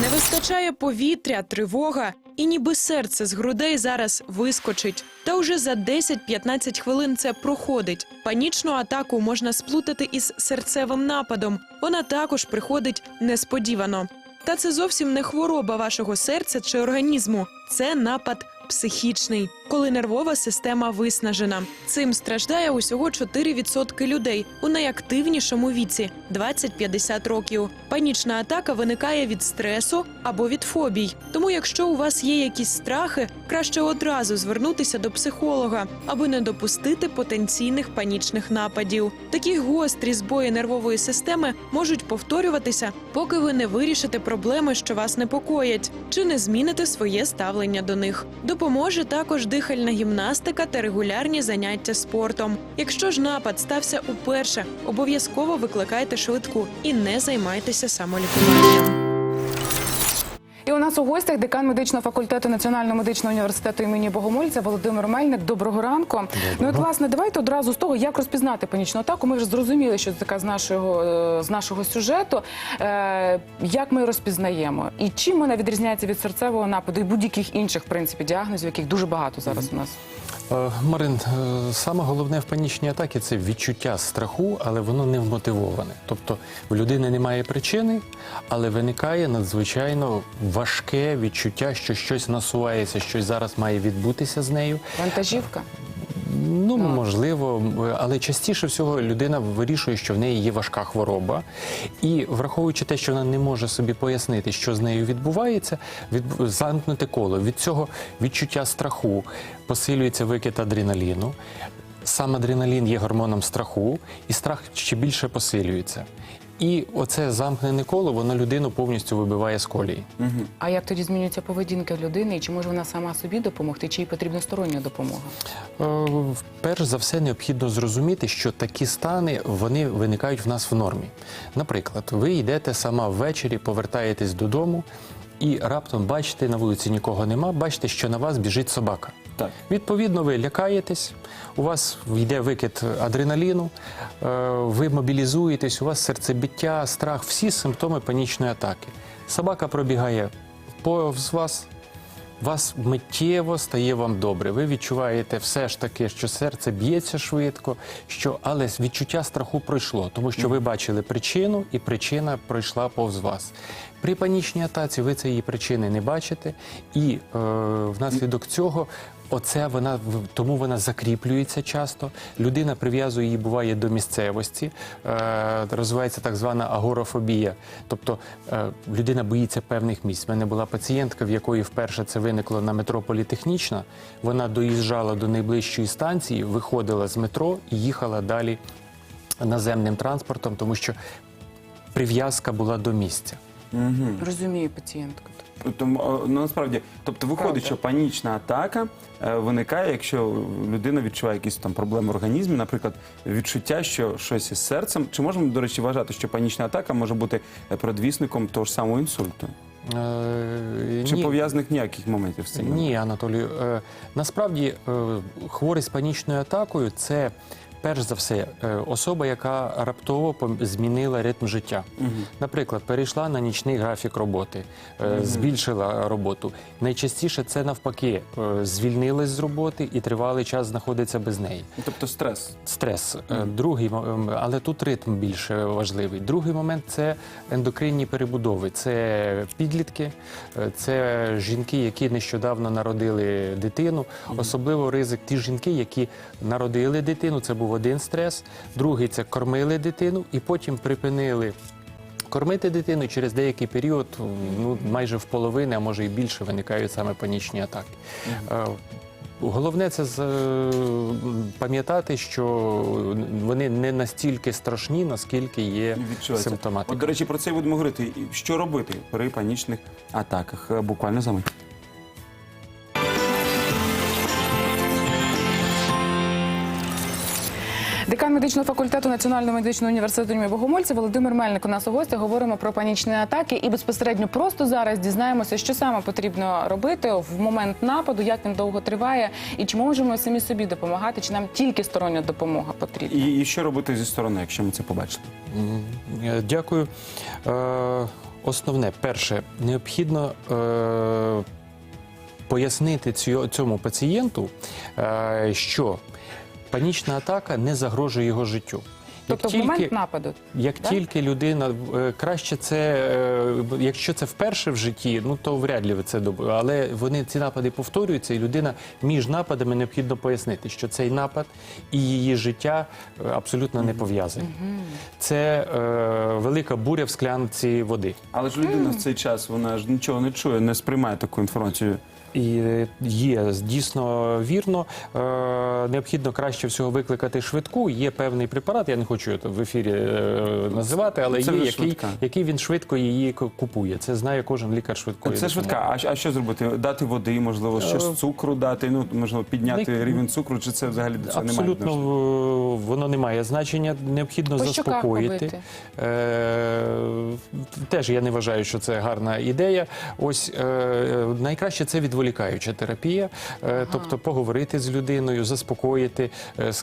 Не вистачає повітря, тривога, і ніби серце з грудей зараз вискочить. Та уже за 10-15 хвилин це проходить. Панічну атаку можна сплутати із серцевим нападом. Вона також приходить несподівано. Та це зовсім не хвороба вашого серця чи організму. Це напад психічний, коли нервова система виснажена. Цим страждає усього 4% людей у найактивнішому віці 20-50 років. Панічна атака виникає від стресу або від фобій. Тому, якщо у вас є якісь страхи, краще одразу звернутися до психолога, аби не допустити потенційних панічних нападів. Такі гострі збої нервової системи можуть повторюватися, поки ви не вирішите проблеми, що вас непокоять, чи не зміните своє ставлення до них. Допоможе також дихальна гімнастика та регулярні заняття спортом. Якщо ж напад стався уперше, обов'язково викликайте швидку і не займайтеся самолікуванням. І нас у гостях декан медичного факультету Національного медичного університету імені Богомольця Володимир Мельник. Доброго ранку. Ну от власне, давайте одразу з того, як розпізнати панічну атаку. Ми вже зрозуміли, що це така з нашого е, з нашого сюжету. Е, як ми розпізнаємо, і чим вона відрізняється від серцевого нападу і будь-яких інших в принципі діагнозів, яких дуже багато зараз у нас. Е, Марин, е, саме головне в панічній атакі це відчуття страху, але воно не вмотивоване. Тобто в людини немає причини, але виникає надзвичайно важке відчуття, що щось насувається, щось зараз має відбутися з нею. Вантажівка. Ну, можливо, але частіше всього людина вирішує, що в неї є важка хвороба, і враховуючи те, що вона не може собі пояснити, що з нею відбувається, від замкнути коло від цього відчуття страху посилюється викид адреналіну. Сам адреналін є гормоном страху, і страх ще більше посилюється. І оце замкнене коло, воно людину повністю вибиває з колії. А як тоді змінюється поведінка людини, і чи може вона сама собі допомогти, чи їй потрібна стороння допомога? Е, Перш за все необхідно зрозуміти, що такі стани вони виникають в нас в нормі. Наприклад, ви йдете сама ввечері, повертаєтесь додому і раптом бачите, на вулиці нікого нема, бачите, що на вас біжить собака. Так. Відповідно, ви лякаєтесь, у вас йде викид адреналіну, е, ви мобілізуєтесь, у вас серцебиття, страх, всі симптоми панічної атаки. Собака пробігає повз вас, вас миттєво стає вам добре. Ви відчуваєте все ж таки, що серце б'ється швидко, що але відчуття страху пройшло, тому що ви бачили причину, і причина пройшла повз вас. При панічній атаці ви цієї причини не бачите, і е, внаслідок цього. Оце вона в- тому вона закріплюється часто. Людина прив'язує її, буває до місцевості. Е, розвивається так звана агорафобія. Тобто е, людина боїться певних місць. У мене була пацієнтка, в якої вперше це виникло на метро Політехнічна. Вона доїжджала до найближчої станції, виходила з метро і їхала далі наземним транспортом, тому що прив'язка була до місця. Розумію пацієнтку. Тому, ну, насправді, тобто виходить, Правда. що панічна атака е, виникає, якщо людина відчуває якісь там проблеми в організмі, наприклад, відчуття, що щось із серцем. Чи можемо, до речі, вважати, що панічна атака може бути е, предвісником того ж самого інсульту? Е, Чи ні. пов'язаних ніяких моментів з цим? Ні, Анатолію. Е, насправді е, хворий з панічною атакою це. Перш за все, е, особа, яка раптово змінила ритм життя. Наприклад, перейшла на нічний графік роботи, е, збільшила роботу. Найчастіше це навпаки е, звільнилась з роботи і тривалий час знаходиться без неї. Тобто стрес. Стрес. Е, Другий, але тут ритм більш важливий. Другий момент це ендокринні перебудови. Це підлітки, це жінки, які нещодавно народили дитину. Особливо ризик ті жінки, які народили дитину. Це був один стрес. Другий це кормили дитину і потім припинили. Кормити дитину через деякий період, ну майже в половини, а може і більше, виникають саме панічні атаки. Е, Головне це е, пам'ятати, що вони не настільки страшні, наскільки є симптоматика. От, до речі, про це будемо говорити. Що робити при панічних атаках? Е, Буквально за мить. Декан медичного факультету Національного медичного університету імені Богомольця Володимир Мельник у нас у гостях. Говоримо про панічні атаки і безпосередньо просто зараз дізнаємося, що саме потрібно робити в момент нападу, як він довго триває, і чи можемо самі собі допомагати, чи нам тільки стороння допомога потрібна. І, і що робити зі сторони, якщо ми це побачили? Е, Дякую. Е, основне, перше, необхідно е, пояснити цьому пацієнту, е, що панічна атака не загрожує його життю. Як Тобто в момент нападу. як Так? тільки людина е, краще це, е, якщо це вперше в житті, ну то вряд ли ви це доб... Але вони ці напади повторюються, і людина між нападами необхідно пояснити, що цей напад і її життя е, абсолютно не пов'язані. Це е, велика буря в склянці води. Але ж людина в цей час вона ж нічого не чує, не сприймає таку інформацію. І е, є дійсно вірно. Е, необхідно краще всього викликати швидку. Є певний препарат, я не хочу це в ефірі е, називати, але Це є який, який він швидко її купує. Це знає кожен лікар швидкої. Це швидка. А, що- а що зробити? Дати води, можливо, щось цукру дати, ну можливо, підняти не- рівень цукру, чи це взагалі до цього Абсолютно немає? е, воно не має значення. Необхідно По заспокоїти. Е, теж я не вважаю, що це гарна ідея. Ось е, найкраще це відволікаюча терапія, е, тобто поговорити з людиною, заспокоїти,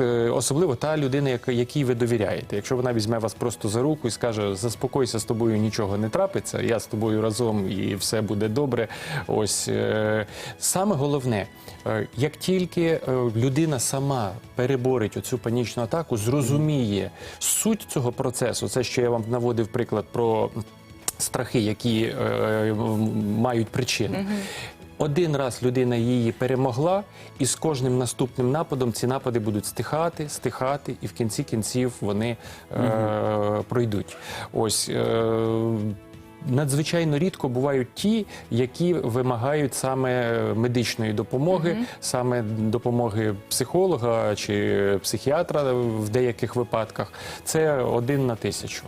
е, особливо та людина, якій ви довіряєте. Якщо вона візьме вас просто за руку і скаже: заспокойся, з тобою нічого не трапиться, я з тобою разом і все буде добре. Ось е, саме головне, як тільки людина сама переборить оцю панічну атаку, зрозуміє суть цього процесу, це що я вам наводив приклад про страхи, які е, мають причину. Один раз людина її перемогла, і з кожним наступним нападом ці напади будуть стихати, стихати, і в кінці кінців вони е, пройдуть. Ось. Е, Надзвичайно рідко бувають ті, які вимагають саме медичної допомоги, саме допомоги психолога чи психіатра в деяких випадках. Це один на тисячу.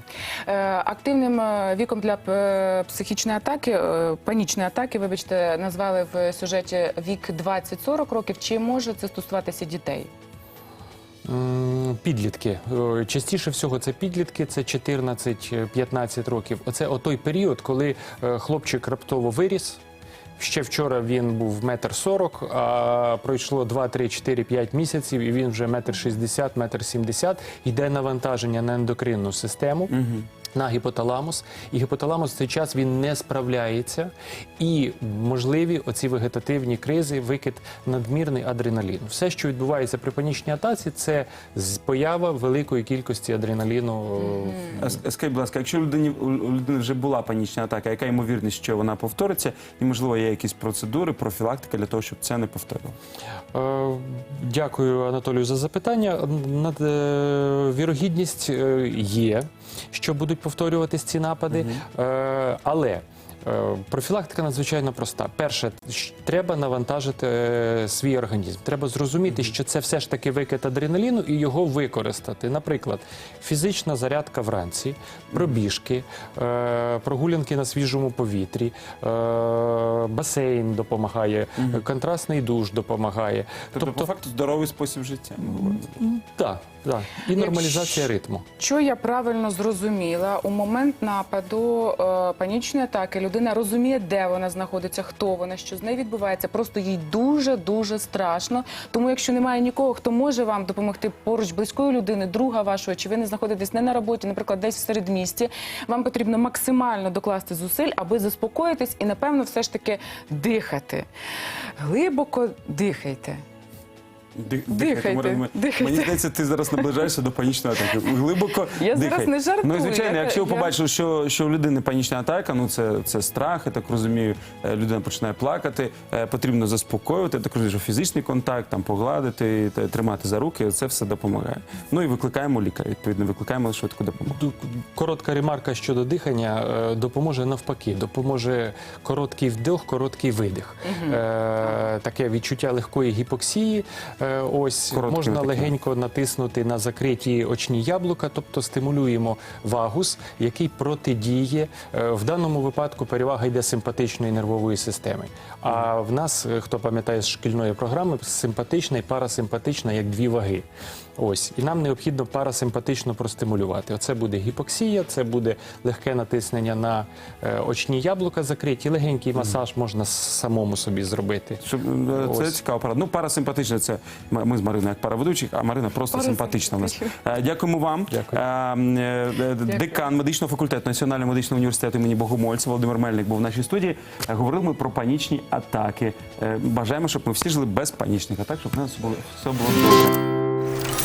Е, Активним е, віком для е, психічної атаки, е, панічної атаки, вибачте, назвали в сюжеті вік 20-40 років. Чи може це стосуватися дітей? Підлітки. Частіше всього це підлітки, це 14-15 років. Оце отой період, коли е, хлопчик раптово виріс. Ще вчора він був метр сорок, а пройшло 2, 3, 4, 5 місяців, і він вже метр шістдесят, метр сімдесят. Йде навантаження на ендокринну систему. На гіпоталамус, і гіпоталамус в цей час він не справляється, і можливі оці вегетативні кризи, викид надмірний адреналіну. Все, що відбувається при панічній атаці, це поява великої кількості адреналіну. А Скажіть, будь ласка, якщо у людині, у людини вже була панічна атака, яка ймовірність, що вона повториться, і можливо є якісь процедури, профілактика для того, щоб це не повторило? Е, Дякую, Анатолію, за запитання. Над- е, Вірогідність е, є, що будуть повторюватись ці напади, Е, але. Е, Профілактика надзвичайно проста. Перше, треба навантажити е, свій організм. Треба зрозуміти, що це все ж таки викид адреналіну і його використати. Наприклад, фізична зарядка вранці, пробіжки, е, прогулянки на свіжому повітрі, басейн допомагає, контрастний душ допомагає. Тобто, по факту, здоровий спосіб життя. Так, так. І нормалізація ритму. Що я правильно зрозуміла, у момент нападу е, панічної атаки людина розуміє, де вона знаходиться, хто вона, що з нею відбувається. Просто їй дуже дуже страшно. Тому, якщо немає нікого, хто може вам допомогти поруч близької людини, друга вашого, чи ви не знаходитесь не на роботі, наприклад, десь в середмісті, вам потрібно максимально докласти зусиль, аби заспокоїтись і, напевно, все ж таки дихати. Глибоко дихайте. Дих- Дихайте, дихайте. Мені здається, ти зараз наближаєшся до панічної атаки. Глибоко Я дихай. зараз не жартую, Ну звичайно, якщо ви я- побачили, що, що у людини панічна атака, ну це, це страх, я так розумію. е, Людина починає плакати, е, потрібно заспокоювати. Я так розумію, що фізичний контакт, там погладити, тримати за руки, це все допомагає. Ну і викликаємо лікаря. Відповідно, викликаємо швидку допомогу. Коротка ремарка щодо дихання е, допоможе навпаки, допоможе короткий вдих, короткий видих. Е, таке відчуття легкої гіпоксії. Е, ось Короткими можна такими. легенько натиснути на закриті очні яблука, тобто стимулюємо вагус, який протидіє. Е, в даному випадку перевага йде симпатичної нервової системи. А в нас, е, хто пам'ятає з шкільної програми, симпатична і парасимпатична як дві ваги. Ось і нам необхідно парасимпатично простимулювати. Оце буде гіпоксія, це буде легке натиснення на очні яблука закриті. Легенький масаж можна самому собі зробити. Це Ось. цікава порада. Ну, парасимпатична це Ми ми з Мариною як пара ведучих, а Марина просто симпатична у нас. Е, Дякуємо вам. Дякую. Е, е, е, Декан медичного факультету Національного медичного університету імені Богомольця Володимир Мельник був в нашій студії. Е, Говорили ми про панічні атаки. Е, Бажаємо, щоб ми всі жили без панічних атак, щоб в нас було все було добре.